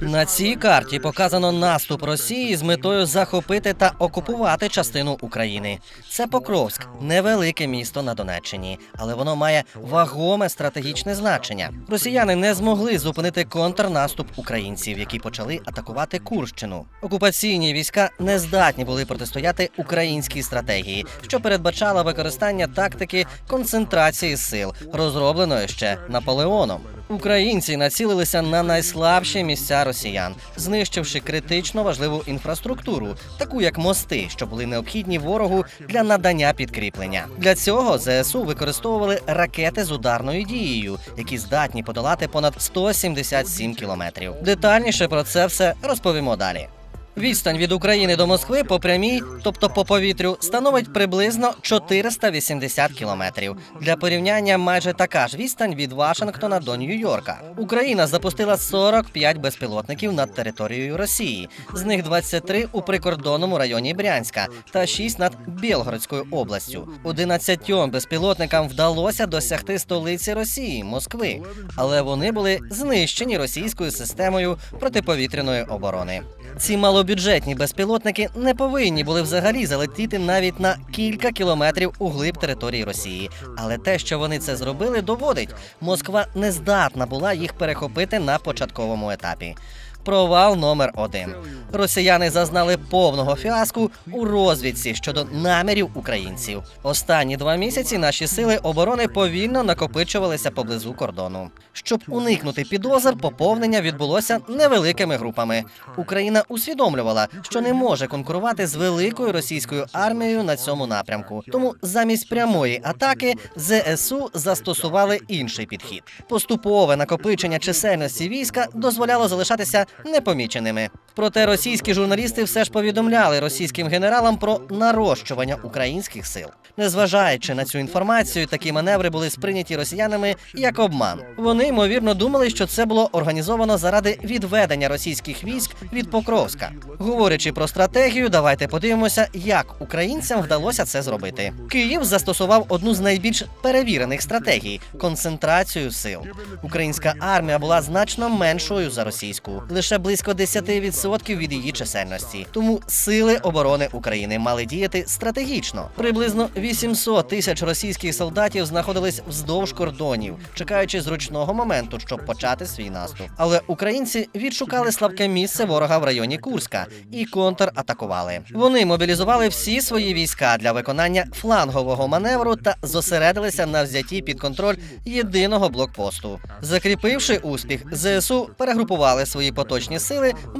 На цій карті показано наступ Росії з метою захопити та окупувати частину України. Це Покровськ, невелике місто на Донеччині, але воно має вагоме стратегічне значення. Росіяни не змогли зупинити контрнаступ українців, які почали атакувати Курщину. Окупаційні війська не здатні були протистояти українській стратегії, що передбачала використання тактики концентрації сил, розробленої ще Наполеоном. Українці націлилися на найслабші місця росіян, знищивши критично важливу інфраструктуру, таку як мости, що були необхідні ворогу для надання підкріплення. Для цього ЗСУ використовували ракети з ударною дією, які здатні подолати понад 177 кілометрів. Детальніше про це все розповімо далі. Відстань від України до Москви по прямій, тобто по повітрю, становить приблизно 480 кілометрів. Для порівняння майже така ж відстань від Вашингтона до Нью-Йорка. Україна запустила 45 безпілотників над територією Росії, з них 23 у прикордонному районі Брянська та 6 над Білгородською областю. 11 безпілотникам вдалося досягти столиці Росії Москви, але вони були знищені російською системою протиповітряної оборони. Ці малобюджетні безпілотники не повинні були взагалі залетіти навіть на кілька кілометрів у глиб території Росії. Але те, що вони це зробили, доводить, Москва не здатна була їх перехопити на початковому етапі. Провал номер один. Росіяни зазнали повного фіаску у розвідці щодо намірів українців. Останні два місяці наші сили оборони повільно накопичувалися поблизу кордону. Щоб уникнути підозр, поповнення відбулося невеликими групами. Україна усвідомлювала, що не може конкурувати з великою російською армією на цьому напрямку. Тому замість прямої атаки ЗСУ застосували інший підхід. Поступове накопичення чисельності війська дозволяло залишатися непоміченими. Проте російські журналісти все ж повідомляли російським генералам про нарощування українських сил. Незважаючи на цю інформацію, такі маневри були сприйняті росіянами як обман. Вони ймовірно думали, що це було організовано заради відведення російських військ від Покровська. Говорячи про стратегію, давайте подивимося, як українцям вдалося це зробити. Київ застосував одну з найбільш перевірених стратегій концентрацію сил. Українська армія була значно меншою за російську, лише близько 10% від її чисельності. Тому сили оборони України мали діяти стратегічно. Приблизно 800 тисяч російських солдатів знаходились вздовж кордонів, чекаючи зручного моменту, щоб почати свій наступ. Але українці відшукали слабке місце ворога в районі Курська і контратакували. Вони мобілізували всі свої війська для виконання флангового маневру та зосередилися на взятті під контроль єдиного блокпосту. Закріпивши успіх, ЗСУ перегрупували свої поточні сили в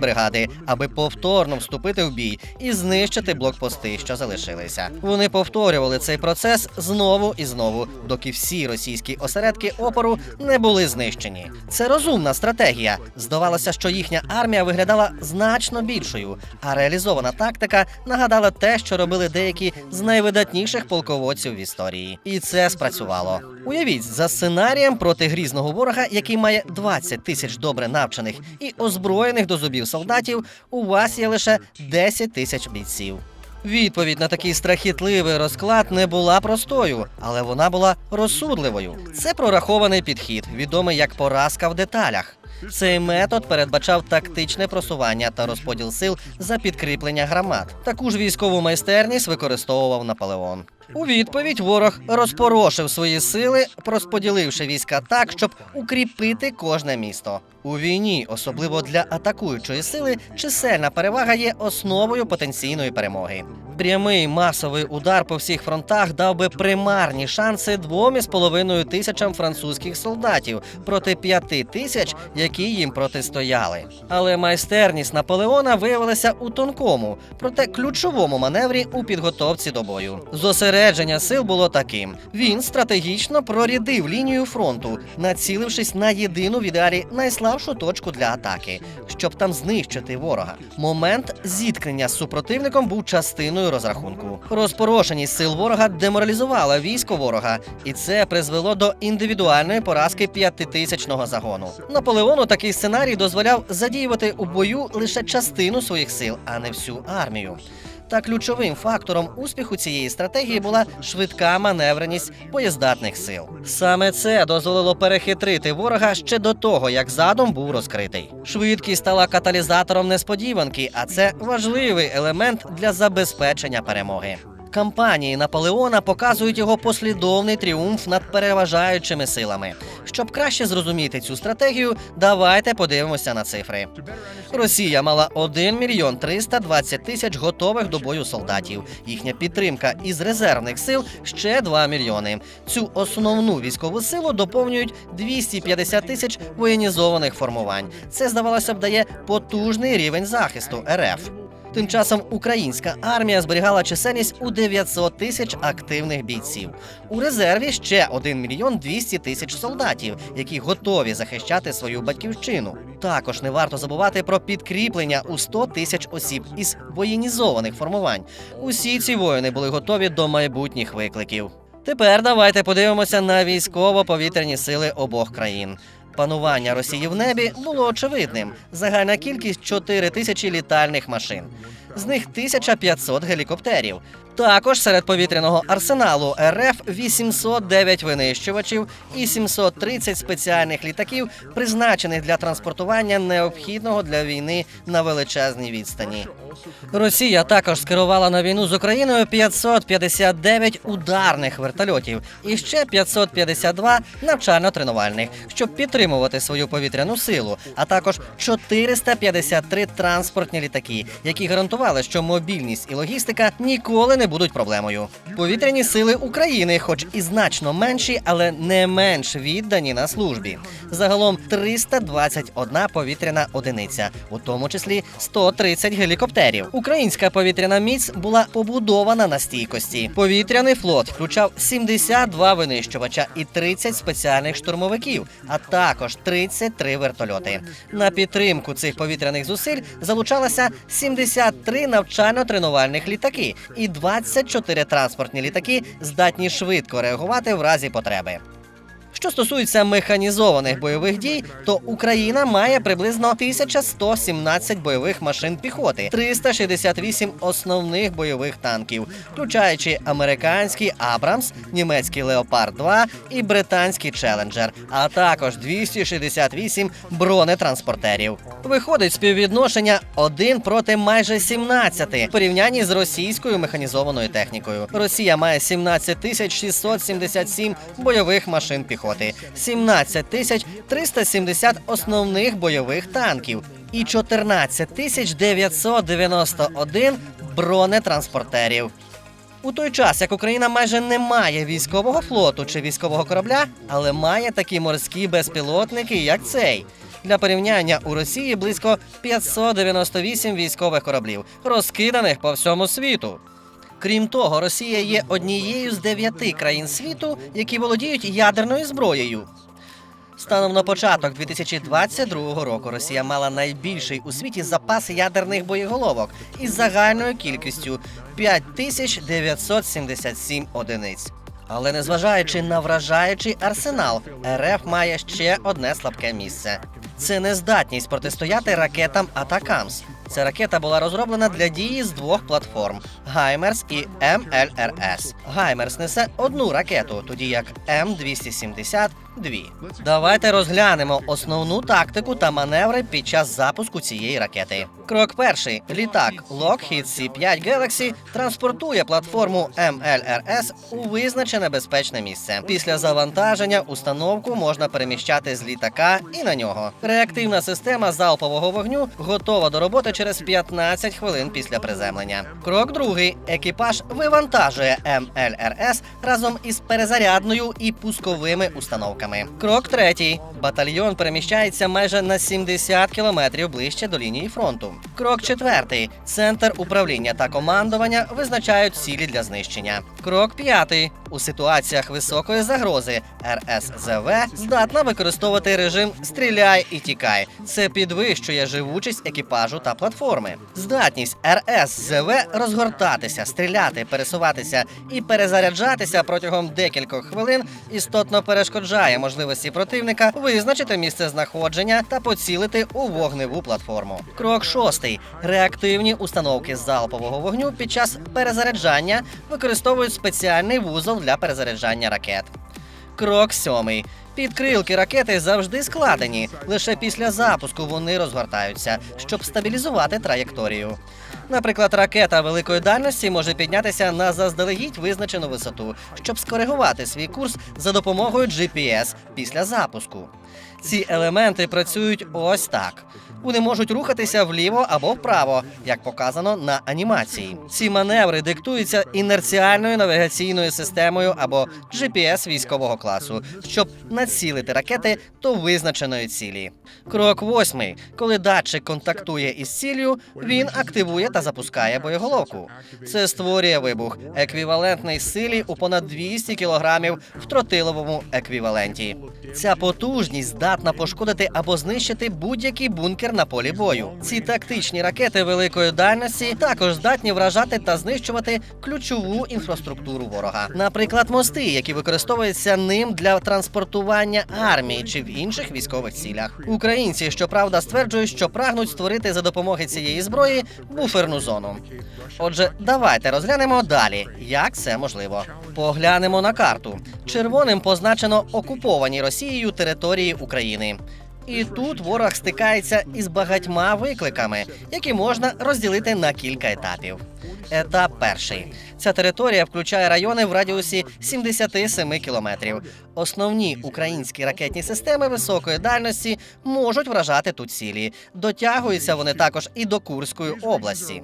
бригади, аби повторно вступити в бій і знищити блокпости, що залишилися. Вони повторювали цей процес знову і знову, доки всі російські осередки опору не були знищені. Це розумна стратегія. Здавалося, що їхня армія виглядала значно більшою, а реалізована тактика нагадала те, що робили деякі з найвидатніших полководців в історії. І це спрацювало. Уявіть, за сценарієм проти грізного ворога, який має 20 тисяч добре навчених і озброєних до зубів солдатів, у вас є лише 10 тисяч бійців. Відповідь на такий страхітливий розклад не була простою, але вона була розсудливою. Це прорахований підхід, відомий як поразка в деталях. Цей метод передбачав тактичне просування та розподіл сил за підкріплення громад. Таку ж військову майстерність використовував Наполеон. У відповідь ворог розпорошив свої сили, розподіливши війська так, щоб укріпити кожне місто. У війні, особливо для атакуючої сили, чисельна перевага є основою потенційної перемоги. Прямий масовий удар по всіх фронтах дав би примарні шанси двом із половиною тисячам французьких солдатів проти п'яти тисяч, які їм протистояли. Але майстерність Наполеона виявилася у тонкому, проте ключовому маневрі у підготовці до бою. Зосередження сил було таким: він стратегічно прорядив лінію фронту, націлившись на єдину в ідеалі найслабшу точку для атаки, щоб там знищити ворога. Момент зіткнення з супротивником був частиною розрахунку. Розпорошеність сил ворога деморалізувала військо ворога, і це призвело до індивідуальної поразки п'ятитисячного загону. Наполеону такий сценарій дозволяв задіювати у бою лише частину своїх сил, а не всю армію. Та ключовим фактором успіху цієї стратегії була швидка маневреність боєздатних сил. Саме це дозволило перехитрити ворога ще до того, як задум був розкритий. Швидкість стала каталізатором несподіванки, а це важливий елемент для забезпечення перемоги. Кампанії Наполеона показують його послідовний тріумф над переважаючими силами. Щоб краще зрозуміти цю стратегію, давайте подивимося на цифри. Росія мала 1 мільйон 320 тисяч готових до бою солдатів. Їхня підтримка із резервних сил ще 2 мільйони. Цю основну військову силу доповнюють 250 тисяч воєнізованих формувань. Це здавалося б дає потужний рівень захисту РФ. Тим часом українська армія зберігала чисельність у 900 тисяч активних бійців. У резерві ще 1 мільйон 200 тисяч солдатів, які готові захищати свою батьківщину. Також не варто забувати про підкріплення у 100 тисяч осіб із воєнізованих формувань. Усі ці воїни були готові до майбутніх викликів. Тепер давайте подивимося на військово-повітряні сили обох країн. Панування Росії в небі було очевидним. Загальна кількість 4 тисячі літальних машин. З них 1500 гелікоптерів. Також серед повітряного арсеналу РФ 809 винищувачів і 730 спеціальних літаків, призначених для транспортування необхідного для війни на величезній відстані. Росія також скерувала на війну з Україною 559 ударних вертольотів і ще 552 навчально-тренувальних, щоб підтримувати свою повітряну силу, а також 453 транспортні літаки, які гарантували, що мобільність і логістика ніколи не будуть проблемою. Повітряні сили України, хоч і значно менші, але не менш віддані на службі. Загалом 321 повітряна одиниця, у тому числі 130 гелікоптерів. Українська повітряна міць була побудована на стійкості. Повітряний флот включав 72 винищувача і 30 спеціальних штурмовиків, а також 33 вертольоти. На підтримку цих повітряних зусиль залучалося 73 навчально-тренувальних літаки і 24 транспортні літаки, здатні швидко реагувати в разі потреби. Що стосується механізованих бойових дій, то Україна має приблизно 1117 бойових машин піхоти, 368 основних бойових танків, включаючи американський Абрамс, німецький Леопард 2 і британський Челенджер, а також 268 бронетранспортерів. Виходить співвідношення 1 проти майже 17 в порівнянні з російською механізованою технікою. Росія має 17 тисяч 677 бойових машин піхоти, 17 тисяч 370 основних бойових танків і 14 тисяч 991 бронетранспортерів. У той час, як Україна майже не має військового флоту чи військового корабля, але має такі морські безпілотники, як цей. Для порівняння у Росії близько 598 військових кораблів, розкиданих по всьому світу. Крім того, Росія є однією з дев'яти країн світу, які володіють ядерною зброєю. Станом на початок 2022 року Росія мала найбільший у світі запас ядерних боєголовок із загальною кількістю 5977 одиниць. Але незважаючи на вражаючий арсенал, РФ має ще одне слабке місце: це нездатність протистояти ракетам Атакамс. Ця ракета була розроблена для дії з двох платформ Гаймерс і МЛРС. Гаймерс несе одну ракету, тоді як М270 дві. Давайте розглянемо основну тактику та маневри під час запуску цієї ракети. Крок перший: літак Lockheed C5 Galaxy транспортує платформу МЛРС у визначене безпечне місце. Після завантаження установку можна переміщати з літака і на нього. Реактивна система залпового вогню готова до роботи через 15 хвилин після приземлення. Крок другий: екіпаж вивантажує МЛРС разом із перезарядною і пусковими установками. Крок третій: батальйон переміщається майже на 70 кілометрів ближче до лінії фронту. Крок четвертий: центр управління та командування визначають цілі для знищення. Крок п'ятий: у ситуаціях високої загрози РСЗВ здатна використовувати режим Стріляй і тікай. Це підвищує живучість екіпажу та платформи. Здатність РСЗВ розгортатися, стріляти, пересуватися і перезаряджатися протягом декількох хвилин істотно перешкоджає немає можливості противника визначити місце знаходження та поцілити у вогневу платформу. Крок шостий: реактивні установки залпового вогню під час перезаряджання використовують спеціальний вузол для перезаряджання ракет. Крок сьомий. Підкрилки ракети завжди складені. Лише після запуску вони розгортаються, щоб стабілізувати траєкторію. Наприклад, ракета великої дальності може піднятися на заздалегідь визначену висоту, щоб скоригувати свій курс за допомогою GPS після запуску. Ці елементи працюють ось так. Вони можуть рухатися вліво або вправо, як показано на анімації. Ці маневри диктуються інерціальною навігаційною системою або GPS військового класу, щоб націлити ракети до визначеної цілі. Крок восьмий. Коли датчик контактує із ціллю, він активує та запускає боєголовку. Це створює вибух, еквівалентний силі у понад 200 кілограмів в тротиловому еквіваленті. Ця потужність здатна пошкодити або знищити будь-який бункер на полі бою. Ці тактичні ракети великої дальності також здатні вражати та знищувати ключову інфраструктуру ворога, наприклад, мости, які використовуються ним для транспортування армії чи в інших військових цілях. Українці, щоправда, стверджують, що прагнуть створити за допомоги цієї зброї буферну зону. Отже, давайте розглянемо далі, як це можливо. Поглянемо на карту. Червоним позначено окуповані Росією території України. І тут ворог стикається із багатьма викликами, які можна розділити на кілька етапів. Етап перший. Ця територія включає райони в радіусі 77 кілометрів. Основні українські ракетні системи високої дальності можуть вражати тут цілі. Дотягуються вони також і до Курської області.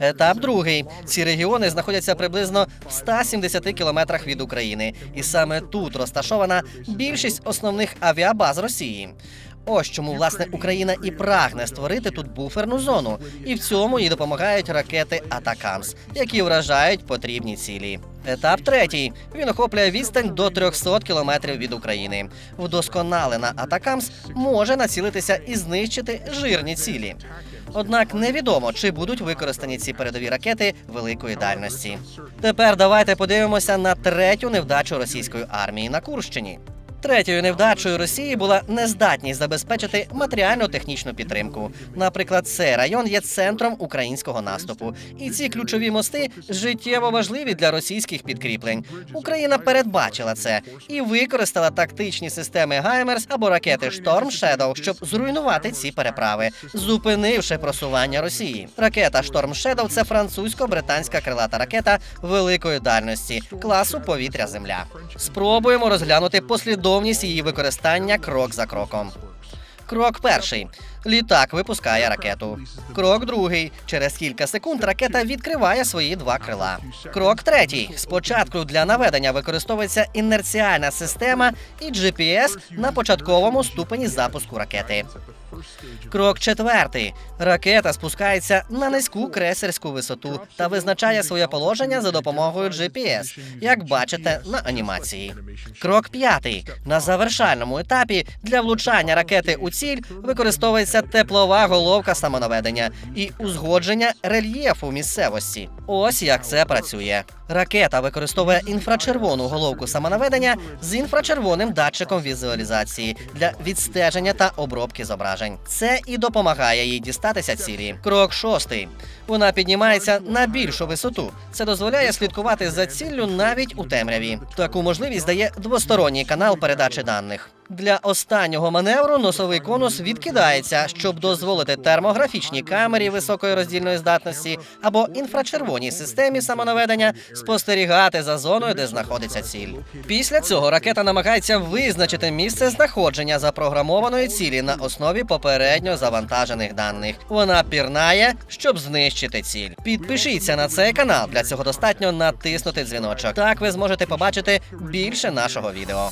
Етап другий. Ці регіони знаходяться приблизно в 170 кілометрах від України, і саме тут розташована більшість основних авіабаз Росії. Ось чому власне Україна і прагне створити тут буферну зону, і в цьому їй допомагають ракети Атакамс, які вражають потрібні цілі. Етап третій. Він охоплює відстань до 300 кілометрів від України. Вдосконалена Атакамс може націлитися і знищити жирні цілі. Однак невідомо, чи будуть використані ці передові ракети великої дальності. Тепер давайте подивимося на третю невдачу російської армії на Курщині. Третьою невдачею Росії була нездатність забезпечити матеріально-технічну підтримку. Наприклад, цей район є центром українського наступу, і ці ключові мости життєво важливі для російських підкріплень. Україна передбачила це і використала тактичні системи Гаймерс або ракети Storm Shadow, щоб зруйнувати ці переправи, зупинивши просування Росії. Ракета Storm Shadow – це французько-британська крилата ракета великої дальності класу повітря-земля. Спробуємо розглянути послідовність її використання крок за кроком. Крок перший. Літак випускає ракету. Крок другий. Через кілька секунд ракета відкриває свої два крила. Крок третій. Спочатку для наведення використовується інерціальна система і GPS на початковому ступені запуску ракети. Крок четвертий. Ракета спускається на низьку крейсерську висоту та визначає своє положення за допомогою GPS, як бачите на анімації. Крок п'ятий. На завершальному етапі для влучання ракети у ціль використовується теплова головка самонаведення і узгодження рельєфу місцевості. Ось як це працює. Ракета використовує інфрачервону головку самонаведення з інфрачервоним датчиком візуалізації для відстеження та обробки зображень. Це і допомагає їй дістатися цілі. Крок шостий. Вона піднімається на більшу висоту. Це дозволяє слідкувати за ціллю навіть у темряві. Таку можливість дає двосторонній канал передачі даних. Для останнього маневру носовий конус відкидається, щоб дозволити термографічній камері високої роздільної здатності або інфрачервоній системі самонаведення спостерігати за зоною, де знаходиться ціль. Після цього ракета намагається визначити місце знаходження запрограмованої цілі на основі попередньо завантажених даних. Вона пірнає, щоб знищити ціль. Підпишіться на цей канал. Для цього достатньо натиснути дзвіночок. Так ви зможете побачити більше нашого відео.